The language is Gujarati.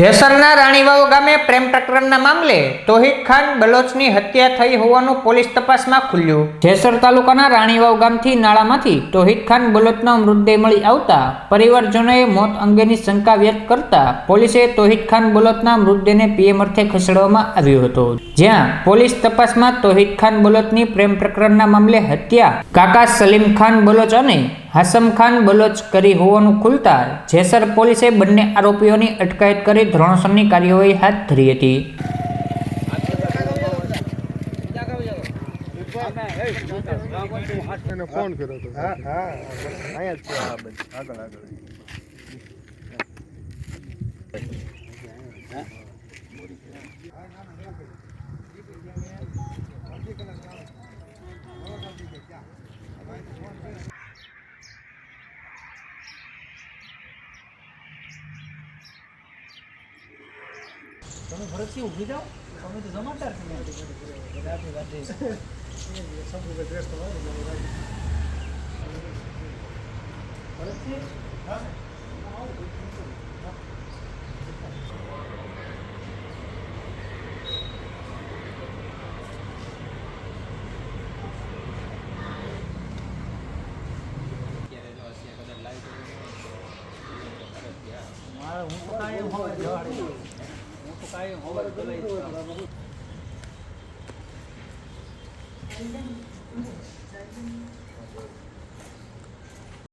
જેસરના રાણીવાવ ગામે પ્રેમ પ્રકરણના મામલે તોહિદ ખાન બલોચની હત્યા થઈ હોવાનું પોલીસ તપાસમાં ખુલ્યું. જેસર તાલુકાના રાણીવાવ ગામથી નાળામાંથી તોહિદ ખાન બલોચનો મૃતદેહ મળી આવતા પરિવારજનોએ મોત અંગેની શંકા વ્યક્ત કરતા પોલીસે તોહિદ ખાન બલોચના મૃતદેહને પીએમ અર્થે ખસેડવામાં આવ્યો હતો. જ્યાં પોલીસ તપાસમાં તોહિદ ખાન બલોચની પ્રેમ પ્રકરણના મામલે હત્યા કાકા સલીમ ખાન બલોચ અને હાસમ ખાન બલોચ કરી હોવાનું ખુલતા જેસર પોલીસે બંને આરોપીઓની અટકાયત કરી ધોરણસરની કાર્યવાહી હાથ ધરી હતી. ફોન તમે ફરજથી ઊભી જાઓ તમે તો જમાદાર તમે આપણી વાત ફરજથી મારે હું. તો કાંઈ હોય Thank you.